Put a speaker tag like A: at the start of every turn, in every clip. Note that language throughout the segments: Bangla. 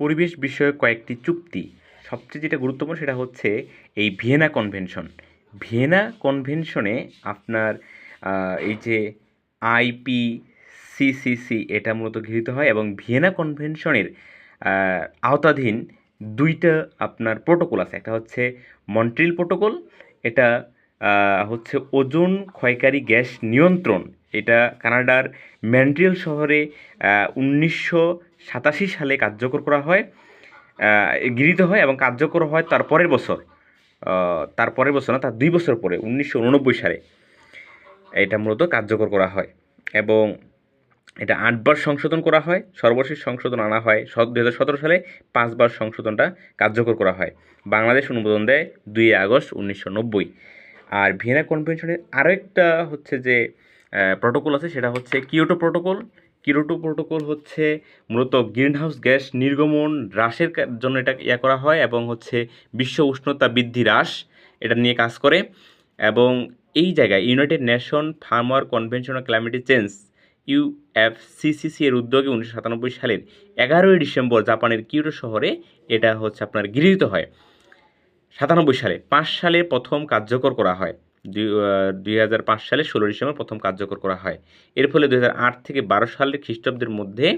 A: পরিবেশ বিষয়ক কয়েকটি চুক্তি। সবচেয়ে যেটা গুরুত্বপূর্ণ সেটা হচ্ছে এই ভিয়েনা কনভেনশন। ভিয়েনা কনভেনশনে আপনার এই যে আইপি সিসিসি এটা মূলত গৃহীত হয় এবং ভিয়েনা কনভেনশনের আওতাধীন দুইটা আপনার প্রোটোকল আছে। একটা হচ্ছে মন্ট্রিল প্রোটোকল, এটা হচ্ছে ওজন ক্ষয়কারী গ্যাস নিয়ন্ত্রণ এটা কানাডার ম্যান্ট্রিয়াল শহরে উনিশশো সাতাশি সালে কার্যকর করা হয় গৃহীত হয় এবং কার্যকর হয় তার পরের বছর। তার পরের বছর না, তার দুই বছর পরে, উনিশশো উননব্বই সালে এটা মূলত কার্যকর করা হয় এবং এটা আটবার সংশোধন করা হয়। সর্বশেষ সংশোধন আনা হয় দু হাজার সতেরো সালে পাঁচবার সংশোধনটা কার্যকর করা হয়। বাংলাদেশ অনুমোদন দেয় দুই আগস্ট উনিশশো নব্বই। আর ভিয়েনা কনভেনশনের আরও একটা হচ্ছে যে প্রোটোকল আছে, সেটা হচ্ছে কিয়োটো প্রোটোকল কিয়োটো প্রোটোকল হচ্ছে মূলত গ্রিনহাউস গ্যাস নির্গমন হ্রাসের জন্য এটা ইয়া করা হয় এবং হচ্ছে বিশ্ব উষ্ণতা বৃদ্ধি হ্রাস এটা নিয়ে কাজ করে। এবং এই জায়গায় united nation farmer convention of climatic change UFCCC এর উদ্যোগে উনিশশো সাতানব্বই সালের এগারোই ডিসেম্বর জাপানের কিয়োটো শহরে এটা হচ্ছে আপনার গৃহীত হয়। সাতানব্বই সালে, পাঁচ সালে প্রথম কার্যকর করা হয়। দুই হাজার পাঁচ সালে ষোলো ডিসেম্বর প্রথম কার্যকর করা হয়। এর ফলে দুই হাজার আট থেকে বারো সালের খ্রিস্টাব্দের মধ্যে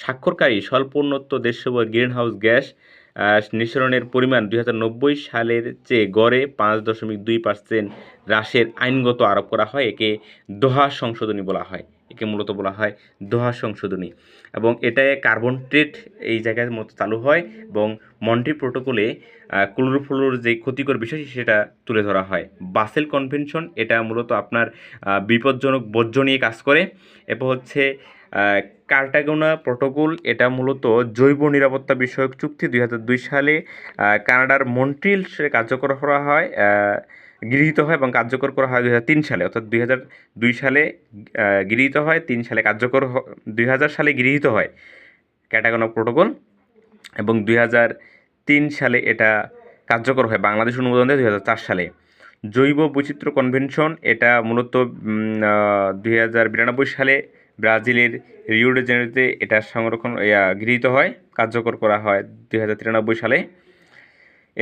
A: স্বাক্ষরকারী স্বল্পোন্নত দেশসমূহ গ্রিন হাউস গ্যাস নিঃসরণের পরিমাণ দুই হাজার নব্বই সালের চেয়ে গড়ে পাঁচ দশমিক দুই পার্সেন্ট হ্রাসের আইনগত আরোপ করা হয়, একে দোহা সংশোধনী বলা হয়। একে মূলত বলা হয় দোহা সংশোধনী। এবং এটায় কার্বন ট্রেড এই জায়গায় মতো চালু হয় এবং মন্টি প্রোটোকলে ক্লোরোফ্লোর যে ক্ষতিকর বিষয় সেটা তুলে ধরা হয়। বাসেল কনভেনশন, এটা মূলত আপনার বিপজ্জনক বর্জ্য নিয়ে কাজ করে। এরপর হচ্ছে কার্টাগোনা প্রোটোকল, এটা মূলত জৈব নিরাপত্তা বিষয়ক চুক্তি দুই হাজার দুই সালে কানাডার মন্ট্রিল কার্যকর করা হয়। গৃহীত হয় এবং কার্যকর করা হয় দুই হাজার তিন সালে। অর্থাৎ দুই হাজার দুই সালে গৃহীত হয়, তিন সালে কার্যকর দুই হাজার সালে গৃহীত হয় ক্যাটাগোনা প্রোটোকল এবং দুই তিন সালে এটা কার্যকর হয় বাংলাদেশ অনুমোদন দেয় দুই হাজার চার সালে। জৈব বৈচিত্র্য কনভেনশন এটা মূলত দুই হাজার বিরানব্বই সালে ব্রাজিলের রিও ডে জেনেরোতে এটা সংরক্ষণ গৃহীত হয়, কার্যকর করা হয় দুই হাজার তিরানব্বই সালে।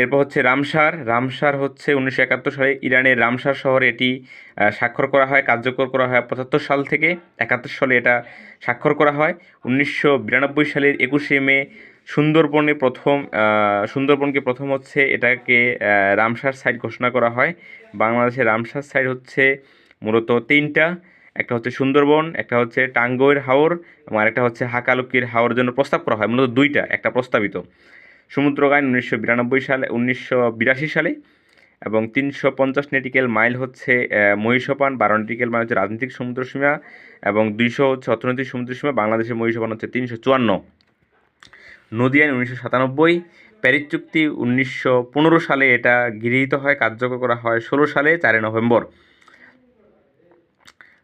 A: এরপর হচ্ছে রামসার। রামসার হচ্ছে উনিশশো একাত্তর সালে ইরানের রামসার শহরে এটি স্বাক্ষর করা হয়, কার্যকর করা হয়। পঁচাত্তর সাল থেকে একাত্তর সালে এটা স্বাক্ষর করা হয়। উনিশশো বিরানব্বই সালের একুশে মে সুন্দরবনে প্রথম সুন্দরবনকে প্রথম হচ্ছে এটাকে রামসার সাইট ঘোষণা করা হয়। বাংলাদেশের রামসার সাইট হচ্ছে মূলত তিনটা। একটা হচ্ছে সুন্দরবন, একটা হচ্ছে টাঙ্গইর হাওর এবং আরেকটা হচ্ছে হাকালুকির হাওর জন্য প্রস্তাব করা হয়। মূলত দুইটা, একটা প্রস্তাবিত। সমুদ্রগান উনিশশো বিরানব্বই সালে, উনিশশো বিরাশি সালে এবং তিনশো পঞ্চাশ নেটিক্যাল মাইল হচ্ছে মহিষপান, বারো নেটিক্যাল মাইল হচ্ছে রাজনৈতিক সমুদ্রসীমা এবং দুইশো হচ্ছে অর্থনৈতিক সমুদ্রসীমা বাংলাদেশের মহিষপান হচ্ছে তিনশো চুয়ান্ন। নদী আইন উনিশশো সাতানব্বই, প্যারিস চুক্তি উনিশশো পনেরো সালে এটা গৃহীত হয়, কার্যকর করা হয় ষোলো সালে, চারই নভেম্বর।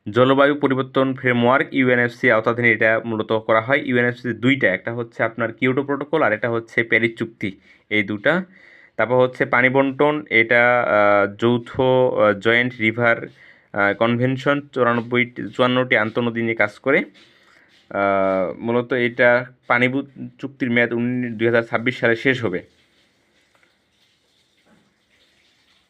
A: জলবায়ু পরিবর্তন ফ্রেমওয়ার্ক, ইউএনএফসি আওতাধীন এটা মূলত করা হয়। ইউএনএফসি দুইটা, একটা হচ্ছে আপনার কিয়োটো প্রোটোকল আর এটা হচ্ছে প্যারিস চুক্তি, এই দুটা। তারপর হচ্ছে পানি বন্টন, এটা যৌথ জয়েন্ট রিভার কনভেনশন, চুরানব্বই চুয়ান্নটি আন্তনদী নিয়ে কাজ করে। মূলত এটা পানি চুক্তির মেয়াদ উনি, দুই হাজার ছাব্বিশ সালে শেষ হবে।